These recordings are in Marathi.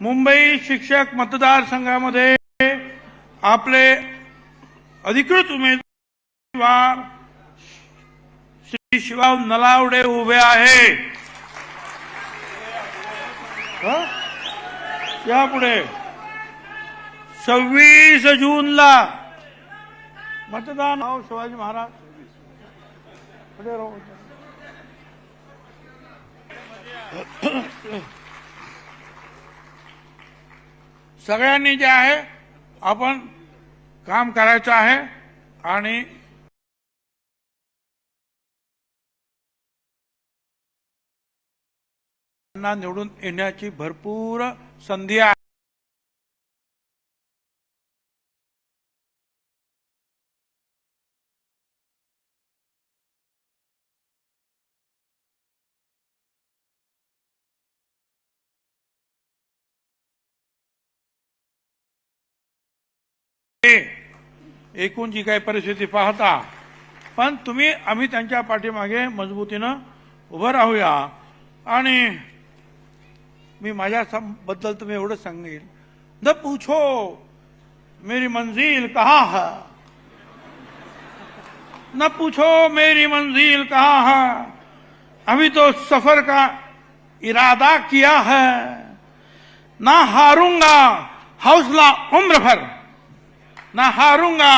मुंबई शिक्षक मतदारसंघामध्ये आपले अधिकृत उमेदवार श्री शिवाव नलावडे उभे आहे यापुढे सव्वीस जूनला मतदान हो शिवाजी महाराज. पुढे सगळ्यांनी जे आहे आपण काम करायचं आहे आणि त्यांना निवडून येण्याची भरपूर संधी आहे. एकूण जी काही परिस्थिती पाहता पण तुम्ही आम्ही त्यांच्या पाठीमागे मजबूतीनं उभं राहूया. आणि मी माझ्या बद्दल तुम्ही एवढं सांगेल. न पूछो मेरी मंजिल कहाँ है? न पूछो मेरी मंजिल कहा है? अभी तो सफर का इरादा किया है। ना हारूंगा हौसला उम्र भर। ना हारूंगा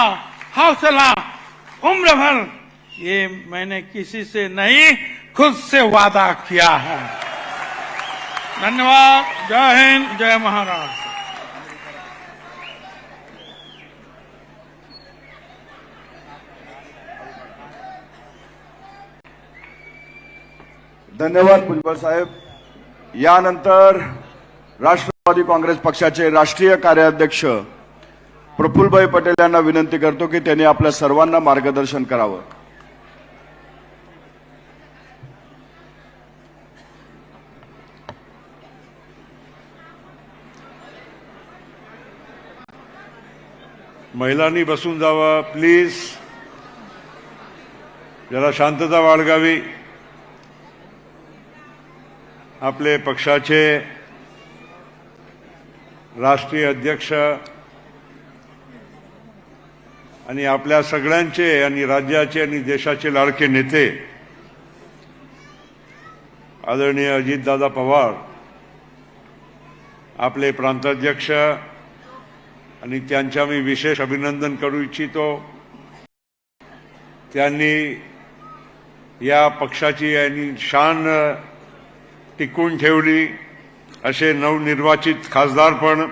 हौसला उम्र भर ये मैंने किसी से नहीं खुद से वादा किया है। धन्यवाद। जय हिंद जय महाराष्ट्र धन्यवाद भुजबळ साहेब। यानंतर राष्ट्रवादी काँग्रेस पक्षाचे राष्ट्रीय कार्याध्यक्ष प्रफुल्लभाई पटेल यांना विनंती करतो की त्यांनी आपल्या सर्वांना मार्गदर्शन करावं. महिलांनी बसून जावं प्लीज जरा शांतता बाळगावी. आपले पक्षाचे राष्ट्रीय अध्यक्ष आणि आपल्या सगळ्यांचे आणि राज्याचे आणि देशाचे लाडके नेते आदरणीय अजितदादा पवार आपले प्रांताध्यक्ष आणि त्यांच्या मी विशेष अभिनंदन करू इच्छितो. त्यांनी या पक्षाची आणि शान टिकून ठेवली असे नवनिर्वाचित खासदार पण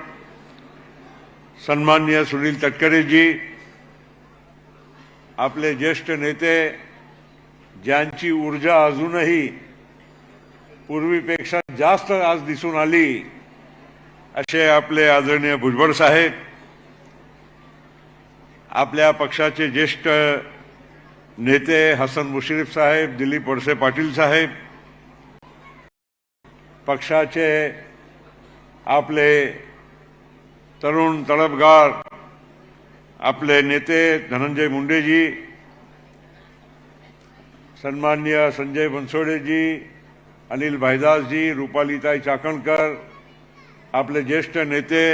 सन्मान्य सुनील तटकरेजी आपले ज्येष्ठ नेते ज्यांची ऊर्जा अजूनही पूर्वीपेक्षा जास्त आज दिसून आली असे आपले आदरणीय भुजबळ साहेब आपल्या पक्षाचे ज्येष्ठ नेते हसन मुश्रीफ साहेब दिलीप वडसे पाटील साहेब पक्षाचे आपले तरुण तळपगार आपले नेते धनंजय मुंडेजी सन्मान्य संजय बनसोडेजी अनिल भाईदासजी रुपालीताई चाकणकर आपले ज्येष्ठ नेते